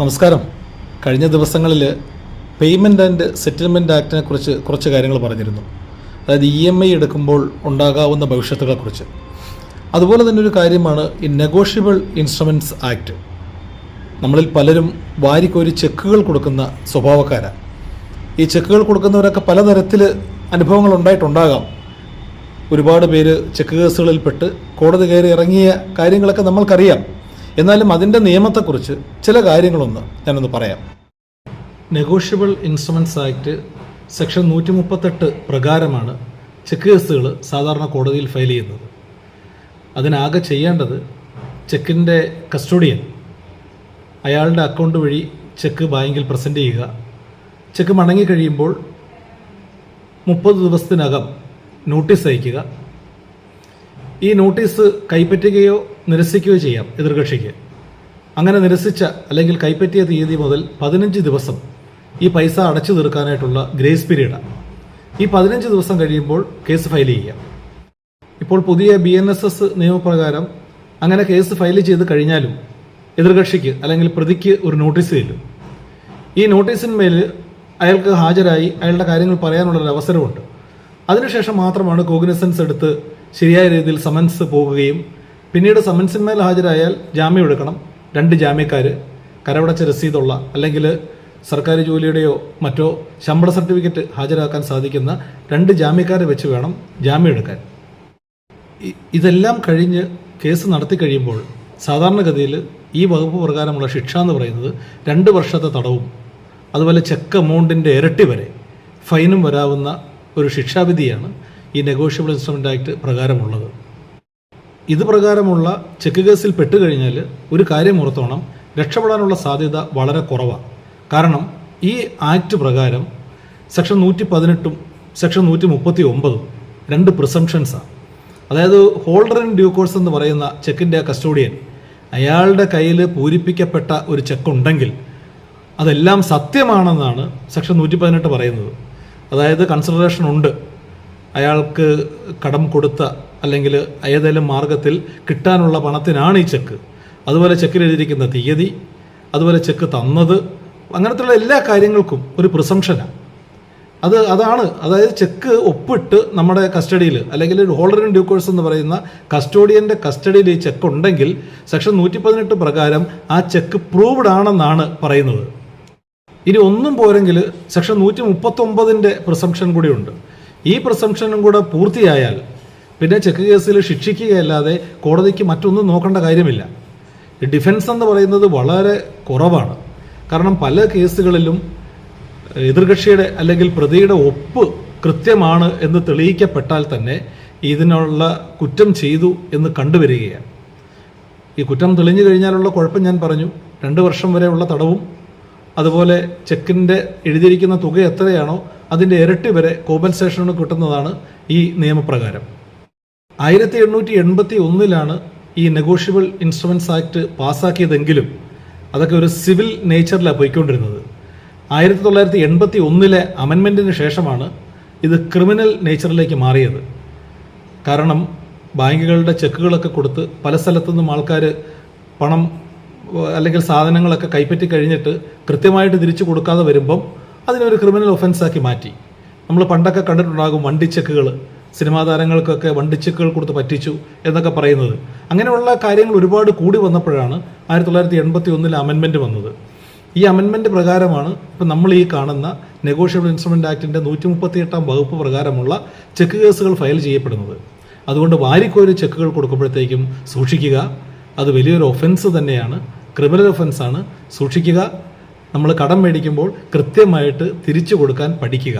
നമസ്കാരം. കഴിഞ്ഞ ദിവസങ്ങളിൽ പേയ്മെന്റ് ആൻഡ് സെറ്റിൽമെന്റ് ആക്ടിനെ കുറിച്ച് കുറച്ച് കാര്യങ്ങൾ പറഞ്ഞിരുന്നു. അതായത് ഇ എം ഐ എടുക്കുമ്പോൾ ഉണ്ടാകാവുന്ന ഭവിഷ്യത്തുകളെക്കുറിച്ച്. അതുപോലെ തന്നെ ഒരു കാര്യമാണ് ഈ നെഗോഷ്യബിൾ ഇൻസ്ട്രുമെന്റ്സ് ആക്ട് നമ്മളിൽ പലരും വാരിക്കോരി ചെക്കുകൾ കൊടുക്കുന്ന സ്വഭാവക്കാരാണ് ഈ ചെക്കുകൾ കൊടുക്കുന്നവരൊക്കെ പലതരത്തിൽ അനുഭവങ്ങൾ ഉണ്ടായിട്ടുണ്ടാകാം. ഒരുപാട് പേര് ചെക്ക് കേസുകളിൽപ്പെട്ട് കോടതി കയറി ഇറങ്ങിയ കാര്യങ്ങളൊക്കെ നമ്മൾക്കറിയാം. എന്നാലും അതിന്റെ നിയമത്തെക്കുറിച്ച് ചില കാര്യങ്ങളൊന്ന് ഞാനൊന്ന് പറയാം. നെഗോഷ്യബിൾ ഇൻസ്ട്രുമെന്റ്സ് ആക്ട് സെക്ഷൻ നൂറ്റി മുപ്പത്തെട്ട് പ്രകാരമാണ് ചെക്ക് കേസുകൾ സാധാരണ കോടതിയിൽ ഫയൽ ചെയ്യുന്നത്. അതിനാകെ ചെയ്യേണ്ടത് ചെക്കിന്റെ കസ്റ്റോഡിയൻ അയാളുടെ അക്കൗണ്ട് വഴി ചെക്ക് ബാങ്കിൽ പ്രസന്റ് ചെയ്യുക. ചെക്ക് മടങ്ങി കഴിയുമ്പോൾ മുപ്പത് ദിവസത്തിനകം നോട്ടീസ് അയക്കുക. ഈ നോട്ടീസ് കൈപ്പറ്റുകയോ നിരസിക്കുകയോ ചെയ്യാം എതിർകക്ഷിക്ക്. അങ്ങനെ നിരസിച്ച അല്ലെങ്കിൽ കൈപ്പറ്റിയ തീയതി മുതൽ പതിനഞ്ച് ദിവസം ഈ പൈസ അടച്ചു തീർക്കാനായിട്ടുള്ള ഗ്രേസ് പീരീഡാണ്. ഈ പതിനഞ്ച് ദിവസം കഴിയുമ്പോൾ കേസ് ഫയൽ ചെയ്യാം ഇപ്പോൾ പുതിയ ബി എൻ എസ് എസ് നിയമപ്രകാരം അങ്ങനെ കേസ് ഫയൽ ചെയ്ത് കഴിഞ്ഞാലും എതിർകക്ഷിക്ക് അല്ലെങ്കിൽ പ്രതിക്ക് ഒരു നോട്ടീസ് ചെല്ലും ഈ നോട്ടീസിന്മേൽ അയാൾക്ക് ഹാജരായി അയാളുടെ കാര്യങ്ങൾ പറയാനുള്ളൊരു അവസരമുണ്ട് അതിനുശേഷം മാത്രമാണ് കോഗ്നിസൻസ് എടുത്ത് ശരിയായ രീതിയിൽ സമൻസ് പോകുകയും പിന്നീട് സമൻസിന്മേൽ ഹാജരായാൽ ജാമ്യം എടുക്കണം. രണ്ട് ജാമ്യക്കാർ കരവടച്ച രസീതുള്ള അല്ലെങ്കിൽ സർക്കാർ ജോലിയുടെയോ മറ്റോ ശമ്പള സർട്ടിഫിക്കറ്റ് ഹാജരാക്കാൻ സാധിക്കുന്ന രണ്ട് ജാമ്യക്കാരെ വെച്ച് വേണം ജാമ്യം എടുക്കാൻ. ഇതെല്ലാം കഴിഞ്ഞ് കേസ് നടത്തി കഴിയുമ്പോൾ സാധാരണഗതിയിൽ ഈ വകുപ്പ് പ്രകാരമുള്ള ശിക്ഷ എന്ന് പറയുന്നത് രണ്ട് വർഷത്തെ തടവും അതുപോലെ ചെക്ക് എമൗണ്ടിന്റെ ഇരട്ടി വരെ ഫൈനും വരാവുന്ന ഒരു ശിക്ഷാവിധിയാണ് ഈ നെഗോഷ്യബിൾ ഇൻസ്ട്രുമെന്റ് ആക്ട് പ്രകാരമുള്ളത്. ഇത് പ്രകാരമുള്ള ചെക്ക് കേസിൽ പെട്ടുകഴിഞ്ഞാൽ ഒരു കാര്യം ഓർത്തോണം രക്ഷപ്പെടാനുള്ള സാധ്യത വളരെ കുറവാണ് കാരണം ഈ ആക്ട് പ്രകാരം സെക്ഷൻ നൂറ്റി പതിനെട്ടും സെക്ഷൻ നൂറ്റി മുപ്പത്തി ഒമ്പതും രണ്ട് പ്രിസംഷൻസാണ് അതായത് ഹോൾഡർ ഇൻ ഡ്യൂ കോഴ്സ് എന്ന് പറയുന്ന ചെക്കിന്റെ കസ്റ്റോഡിയൻ അയാളുടെ കയ്യിൽ പൂരിപ്പിക്കപ്പെട്ട ഒരു ചെക്ക് ഉണ്ടെങ്കിൽ അതെല്ലാം സത്യമാണെന്നാണ് സെക്ഷൻ നൂറ്റി പതിനെട്ട് പറയുന്നത്. അതായത് കൺസിഡറേഷൻ ഉണ്ട്. അയാൾക്ക് കടം കൊടുത്ത അല്ലെങ്കിൽ ഏതെങ്കിലും മാർഗത്തിൽ കിട്ടാനുള്ള പണത്തിനാണ് ഈ ചെക്ക്. അതുപോലെ ചെക്കിൽ എഴുതിയിരിക്കുന്ന തീയതി അതുപോലെ ചെക്ക് തന്നത് അങ്ങനത്തെയുള്ള എല്ലാ കാര്യങ്ങൾക്കും ഒരു പ്രിസംഷനാണ് അത് അതാണ്. അതായത് ചെക്ക് ഒപ്പിട്ട് നമ്മുടെ കസ്റ്റഡിയിൽ അല്ലെങ്കിൽ ഹോൾഡർ ഇൻ ഡ്യൂ കോഴ്സ് എന്ന് പറയുന്ന കസ്റ്റോഡിയന്റെ കസ്റ്റഡിയിൽ ഈ ചെക്ക് ഉണ്ടെങ്കിൽ സെക്ഷൻ നൂറ്റി പതിനെട്ട് പ്രകാരം ആ ചെക്ക് പ്രൂവ്ഡ് ആണെന്നാണ് പറയുന്നത്. ഇനി ഒന്നും പോരെങ്കിൽ സെക്ഷൻ നൂറ്റി മുപ്പത്തൊമ്പതിന്റെ പ്രിസംഷൻ കൂടിയുണ്ട് ഈ പ്രസംഷനും കൂടെ പൂർത്തിയായാൽ പിന്നെ ചെക്ക് കേസിൽ ശിക്ഷിക്കുകയല്ലാതെ കോടതിക്ക് മറ്റൊന്നും നോക്കേണ്ട കാര്യമില്ല. ഡിഫൻസ് എന്ന് പറയുന്നത് വളരെ കുറവാണ്. കാരണം പല കേസുകളിലും എതിർകക്ഷിയുടെ അല്ലെങ്കിൽ പ്രതിയുടെ ഒപ്പ് കൃത്യമാണ് എന്ന് തെളിയിക്കപ്പെട്ടാൽ തന്നെ ഇതിനുള്ള കുറ്റം ചെയ്തു എന്ന് കണ്ടുവരികയാണ്. ഈ കുറ്റം തെളിഞ്ഞു കഴിഞ്ഞാലുള്ള കുഴപ്പം ഞാൻ പറഞ്ഞു. രണ്ട് വർഷം വരെയുള്ള തടവും. അതുപോലെ ചെക്കിന്റെ എഴുതിയിരിക്കുന്ന തുക എത്രയാണോ അതിന്റെ ഇരട്ടി വരെ കോമ്പൻസേഷന് കിട്ടുന്നതാണ് ഈ നിയമപ്രകാരം. ആയിരത്തി എണ്ണൂറ്റി എൺപത്തി ഒന്നിലാണ് ഈ നെഗോഷ്യബിൾ ഇൻസ്ട്രുമെന്റ്സ് ആക്ട് പാസ്സാക്കിയതെങ്കിലും അതൊക്കെ ഒരു സിവിൽ നേച്ചറിലാണ് പോയിക്കൊണ്ടിരുന്നത്. ആയിരത്തി തൊള്ളായിരത്തി എൺപത്തി ഒന്നിലെ അമെൻമെന്റിന് ശേഷമാണ് ഇത് ക്രിമിനൽ നേച്ചറിലേക്ക് മാറിയത്. കാരണം ബാങ്കുകളുടെ ചെക്കുകളൊക്കെ കൊടുത്ത് പല സ്ഥലത്തു നിന്നും ആൾക്കാർ പണം അല്ലെങ്കിൽ സാധനങ്ങളൊക്കെ കൈപ്പറ്റി കഴിഞ്ഞിട്ട് കൃത്യമായിട്ട് തിരിച്ചു കൊടുക്കാതെ വരുമ്പം അതിനൊരു ക്രിമിനൽ ഒഫൻസാക്കി മാറ്റി. നമ്മൾ പണ്ടൊക്കെ കണ്ടിട്ടുണ്ടാകും വണ്ടി ചെക്കുകൾ സിനിമാ താരങ്ങൾക്കൊക്കെ വണ്ടി ചെക്കുകൾ കൊടുത്ത് പറ്റിച്ചു എന്നൊക്കെ പറയുന്നത്. അങ്ങനെയുള്ള കാര്യങ്ങൾ ഒരുപാട് കൂടി വന്നപ്പോഴാണ് ആയിരത്തി തൊള്ളായിരത്തി എൺപത്തി ഒന്നിൽ അമെൻമെന്റ് വന്നത്. ഈ അമെൻമെന്റ് പ്രകാരമാണ് ഇപ്പം നമ്മൾ ഈ കാണുന്ന നെഗോഷ്യബിൾ ഇൻസ്ട്രുമെന്റ് ആക്ടിന്റെ നൂറ്റി മുപ്പത്തി എട്ടാം വകുപ്പ് പ്രകാരമുള്ള ചെക്ക് കേസുകൾ ഫയൽ ചെയ്യപ്പെടുന്നത്. അതുകൊണ്ട് വാരിക്കോരി ചെക്കുകൾ കൊടുക്കുമ്പോഴത്തേക്കും സൂക്ഷിക്കുക. അത് വലിയൊരു ഒഫൻസ് തന്നെയാണ്. ക്രിമിനൽ ഒഫൻസാണ് സൂക്ഷിക്കുക. നമ്മൾ കടം മേടിക്കുമ്പോൾ കൃത്യമായിട്ട് തിരിച്ചു കൊടുക്കാൻ പഠിക്കുക.